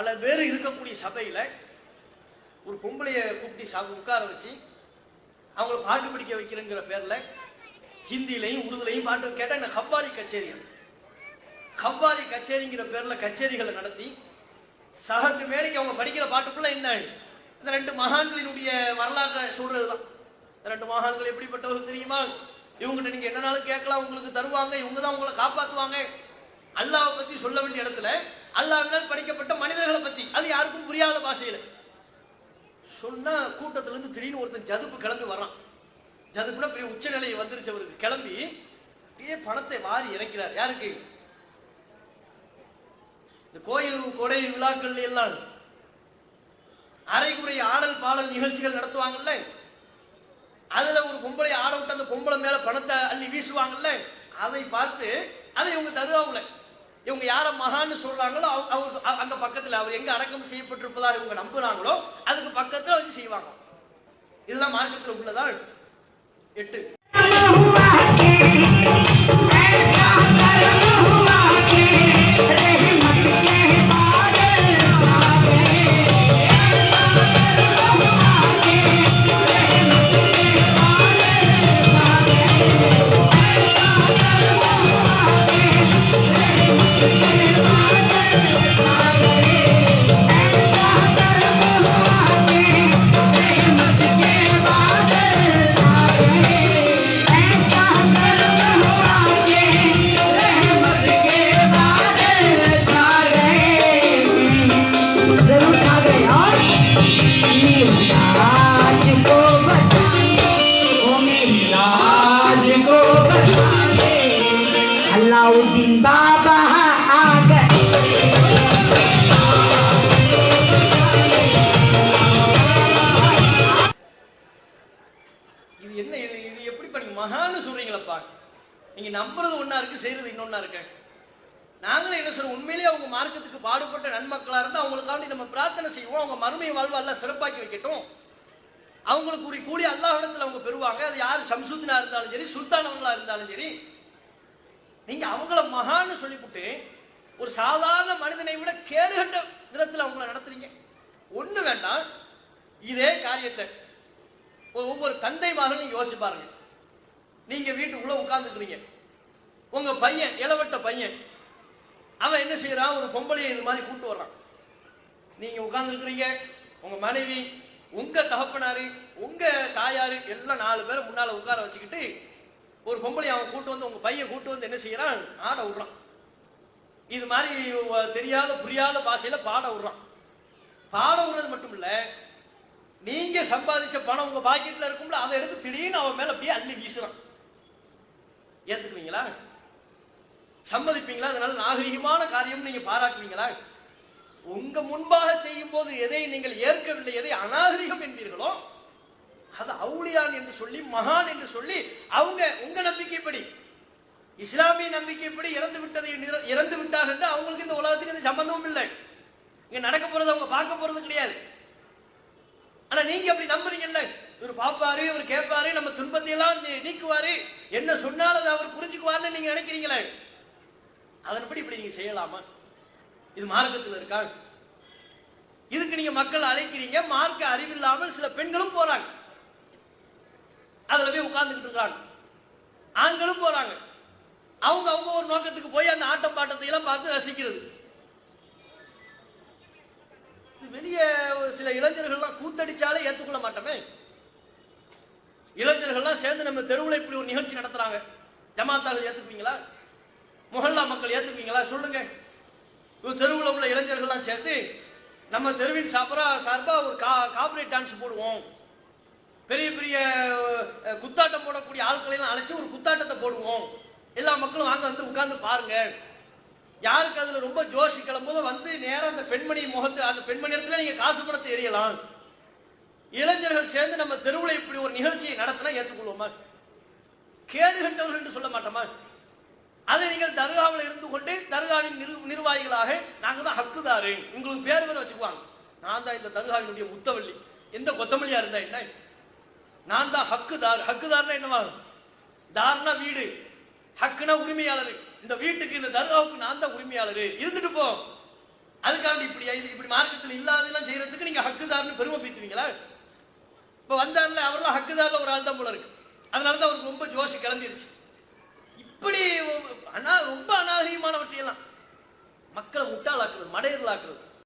பல பேர் இருக்கக்கூடிய சபையில் ஒரு பொம்பளையை கூப்பிட்டு சா- உட்கார வச்சு அவங்கள பாட்டு படிக்க வைக்கிறேங்கிற பேரில் ஹிந்திலையும் உருதுலையும் பாட்டு கேட்டால் இந்த கவ்வாலி கச்சேரி கவ்வாலி கச்சேரிங்கிற பேரில் கச்சேரிகளை நடத்தி சகட்டு மேடைக்கு அவங்க படிக்கிற பாட்டுக்குள்ள என்ன இந்த ரெண்டு மகான்களினுடைய வரலாற்றை சொல்றதுதான். இந்த ரெண்டு மகான்கள் எப்படிப்பட்டவர்கள் தெரியுமா? இவங்ககிட்ட நீங்க என்னனாலும் கேட்கலாம் உங்களுக்கு தருவாங்க இவங்க தான் உங்களை காப்பாற்றுவாங்க அல்லாவை பத்தி சொல்ல வேண்டிய இடத்துல அல்லாவினால் படிக்கப்பட்ட மனித பத்தி. அது யாருக்கும் புரியாத பாஷையில. சொன்னா கூட்டத்துல இருந்து திடீர்னு ஒருத்தன் ஜதுப்பு கிளம்பி வர்றான். ஜதுப்புனா பெரிய உச்சநிலை வந்துருச்சு அவருக்கு. கிளம்பி அப்படியே பணத்தை வாரி இறக்கிறார். யாருக்கு? இந்த கோயில் கொடை விழாக்கள் எல்லாம் அரைகுறை ஆடல் பாடல் நிகழ்ச்சிகள் நடத்துவாங்கல்ல? அதுல ஒரு பொம்பளை ஆட விட்டு அந்த பொம்பளை மேல பணத்தை அள்ளி வீசுவாங்கல்ல? அதை பார்த்து அதை இவங்க தருவாங்களே இவங்க யார மகான்னு சொல்றாங்களோ அவ- அவர் அங்க பக்கத்துல அவர் எங்க அடக்கம் செய்யப்பட்டிருப்பதாக இவங்க நம்புறாங்களோ அதுக்கு பக்கத்துல வச்சு செய்வாங்க. இதெல்லாம் மார்க்கத்துல உள்ளதா எட்டு. பண்ணி சொல்றீங்களப்பா? நீங்க நம்புறது ஒன்னா இருக்கு செய்யறது இன்னொன்னா இருக்கு. நாங்களும் என்ன சொல்றோம்? உண்மையிலேயே அவங்க மார்க்கத்துக்கு பாடுபட்ட நன்மக்களா இருந்தா அவங்களுக்காண்டி நம்ம பிரார்த்தனை செய்வோம். அவங்க மறுமை வாழ்வு எல்லாம் சிறப்பாக்கி வைக்கட்டும். அவங்களுக்கு ஒரு கூடி அல்லாஹிடத்துல அவங்க பெறுவாங்க. அது யார்? சம்சுத்தினா இருந்தாலும் சரி சுல்தானவங்களா இருந்தாலும் சரி. நீங்க அவங்கள மகான்னு சொல்லிவிட்டு ஒரு சாதாரண மனிதனை விட கேடுகட்ட விதத்துல அவங்கள நடத்துறீங்க. ஒண்ணு வேண்டாம். இதே காரியத்தை ஒவ்வொரு தந்தை மகனும் யோசிப்பாருங்க நீங்க வீட்டுக்குள்ள உட்கார்ந்துக்கிறீங்க. உங்க பையன் இளவட்ட பையன் அவன் என்ன செய்யறான்? ஒரு பொம்பளையை இது மாதிரி கூட்டு வர்றான். நீங்க உட்கார்ந்துருக்கிறீங்க உங்க மனைவி உங்க தகப்பனாரு உங்க தாயாரு எல்லாம் நாலு பேரை முன்னால உட்கார வச்சுக்கிட்டு ஒரு பொம்பளை அவன் கூட்டு வந்து உங்க பையன் கூட்டு வந்து என்ன செய்யறான்? ஆட விடுறான். இது மாதிரி தெரியாத புரியாத பாஷையில பாட விடுறான். பாட விடுறது மட்டும் இல்ல நீங்க சம்பாதிச்ச பணம் உங்க பாக்கெட்ல இருக்கும்ல அதை எடுத்து திடீர்னு அவன் மேல அப்படியே அள்ளி வீசுறான். ஏத்துக்குவீங்களா? சம்மதிப்பீங்களா? அதனால நாகரிகமான காரியம் நீங்க பாராட்டுவீங்களா? உங்க முன்பாக செய்யும் போது எதை நீங்கள் ஏற்கவில்லை எதை அநாகரிகம் என்பீர்களோ அது அவுளியான் என்று சொல்லி மகான் என்று சொல்லி அவங்க உங்க நம்பிக்கைப்படி இஸ்லாமிய நம்பிக்கைப்படி இறந்து விட்டதை இறந்து விட்டார்கள் என்று அவங்களுக்கு இந்த உலகத்துக்கு இந்த சம்பந்தமும் இல்லை. இங்க நடக்க போறது அவங்க பார்க்க போறது கிடையாது. ஆனா நீங்க அப்படி நம்புறீங்கல்ல? இவர் பாப்பாரு இவர் கேட்பாரு நம்ம துன்பத்தை எல்லாம் நீ- நீக்குவாரு. என்ன சொன்னாலும் அதை அவர் புரிஞ்சுக்குவாருன்னு நீங்க நினைக்கிறீங்களே? அதன்படி இப்படி நீங்க செய்யலாமா? இது மார்க்கத்தில் இருக்கா? இதுக்கு நீங்க மக்கள் அழைக்கிறீங்க. மார்க்க அறிவில்லாமல் சில பெண்களும் போறாங்க. அதுல போய் உட்கார்ந்துக்கிட்டு இருக்காங்க. ஆண்களும் போறாங்க. அவங்க அவங்க ஒரு நோக்கத்துக்கு போய் அந்த ஆட்டம் பாட்டத்தை எல்லாம் பார்த்து ரசிக்கிறது. இது வெளியே சில இளைஞர்கள்லாம் கூத்தடிச்சாலே ஏத்துக்கொள்ள மாட்டோமே? இளைஞர்கள்லாம் சேர்ந்து நம்ம தெருவில் இப்படி ஒரு நிகழ்ச்சி நடத்துறாங்க. ஜமாத்தார்கள் ஏத்துப்பீங்களா? முகல்லா மக்கள் ஏத்துப்பீங்களா? சொல்லுங்க. தெருவில் உள்ள இளைஞர்கள்லாம் சேர்ந்து நம்ம தெருவின் சாப்பரா சார்பாக ஒரு கா காப்பரேட் டான்ஸ் போடுவோம். பெரிய பெரிய குத்தாட்டம் போடக்கூடிய ஆட்களை எல்லாம் ஒரு குத்தாட்டத்தை போடுவோம். எல்லா மக்களும் வாங்க வந்து உட்காந்து பாருங்க. யாருக்கு அதுல ரொம்ப ஜோஷி கிளம்போது வந்து நேராக அந்த பெண்மணி முகத்து அந்த பெண்மணி இடத்துல நீங்க காசு பணத்தை எரியலாம் இளைஞர்கள் சேர்ந்து நம்ம தெருவில் இப்படி ஒரு நிகழ்ச்சியை நடத்தினா ஏற்றுக்கொள்வோமா கேடு கண்டவர்கள் என்று சொல்ல மாட்டோமா? அதை நீங்கள் தர்காவில் இருந்து கொண்டு தர்காவின் நிரு நிர்வாகிகளாக நாங்கள் தான் ஹக்குதாரு. உங்களுக்கு பேர் பேர் வச்சுக்குவாங்க. நான் தான் இந்த தர்காவினுடைய முத்தவள்ளி. எந்த கொத்தமல்லியா இருந்தா என்ன? நான் தான் ஹக்குதார். ஹக்குதார்னா என்னவா? தார்னா வீடு. ஹக்குனா உரிமையாளர். இந்த வீட்டுக்கு இந்த தர்காவுக்கு நான் தான் உரிமையாளர். இருந்துட்டு போ. அதுக்காண்டி இப்படி இது இப்படி மார்க்கத்தில் இல்லாதெல்லாம் செய்யறதுக்கு நீங்க ஹக்குதார்னு பெருமை பேசுவீங்களா இப்போ வந்தார்ல அவரெல்லாம் ஹக்குதாரில் ஒரு ஆள் தான் போல இருக்கு. அதனால தான் அவருக்கு ரொம்ப ஜோஷி கிளம்பிருச்சு. இப்படி அனா ரொம்ப அநாகரிகமானவற்றையெல்லாம் மக்களை முட்டாளாக்குறது மடையர்களாக்குறது.